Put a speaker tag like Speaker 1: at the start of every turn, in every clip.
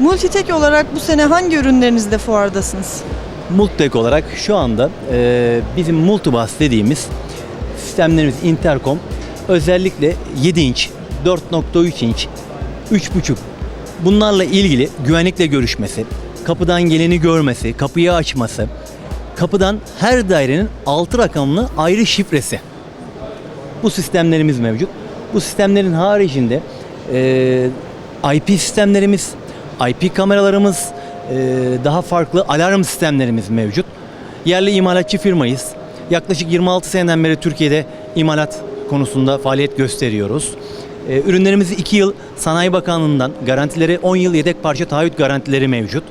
Speaker 1: Multitek olarak bu sene hangi ürünlerinizde fuardasınız?
Speaker 2: Multitek olarak şu anda e, bizim Multibus dediğimiz sistemlerimiz Intercom özellikle 7 inç, 4.3 inç, 3.5 bunlarla ilgili güvenlikle görüşmesi, kapıdan geleni görmesi, kapıyı açması, kapıdan her dairenin 6 rakamlı ayrı şifresi. Bu sistemlerimiz mevcut. Bu sistemlerin haricinde e, IP sistemlerimiz, IP kameralarımız, e, daha farklı alarm sistemlerimiz mevcut. Yerli imalatçı firmayız. Yaklaşık 26 seneden beri Türkiye'de imalat konusunda faaliyet gösteriyoruz. E, ürünlerimizi 2 yıl Sanayi Bakanlığı'ndan garantileri 10 yıl yedek parça taahhüt garantileri mevcut.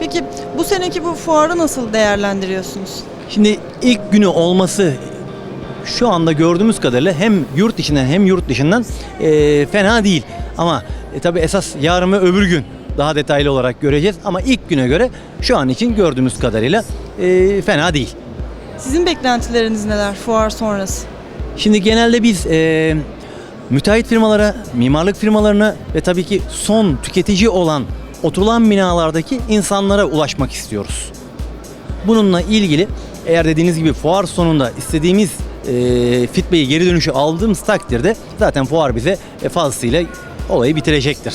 Speaker 1: Peki bu seneki bu fuarı nasıl değerlendiriyorsunuz?
Speaker 2: Şimdi ilk günü olması şu anda gördüğümüz kadarıyla hem yurt içinden hem yurt dışından e, fena değil. Ama e, tabi esas yarın ve öbür gün daha detaylı olarak göreceğiz. Ama ilk güne göre şu an için gördüğümüz kadarıyla e, fena değil.
Speaker 1: Sizin beklentileriniz neler fuar sonrası?
Speaker 2: Şimdi genelde biz e, müteahhit firmalara, mimarlık firmalarına ve tabii ki son tüketici olan oturulan binalardaki insanlara ulaşmak istiyoruz. Bununla ilgili eğer dediğiniz gibi fuar sonunda istediğimiz e, feedback'i geri dönüşü aldığımız takdirde zaten fuar bize e, fazlasıyla olayı bitirecektir.